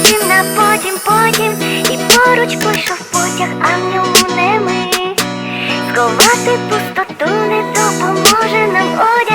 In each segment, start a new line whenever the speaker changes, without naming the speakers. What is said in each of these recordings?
потім, на потім, потім, і поруч пішов потяг, а в ньому не ми. Сховати пустоту не допоможе нам одяг,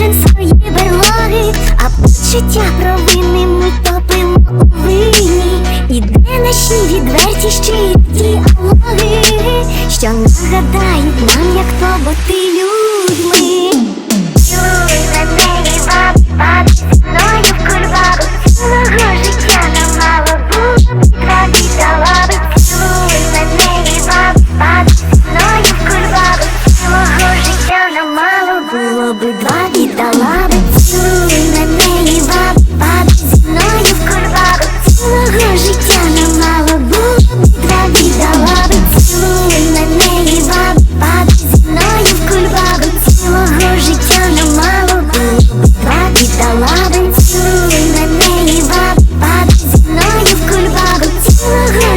кожен свої берлоги, а почуття провини ми топимо у вині. І де наші відверті щирі діалоги, що нагадають нам, як то бути Цілуй мене і баб, баб, зі мною в кульбабу. Цілого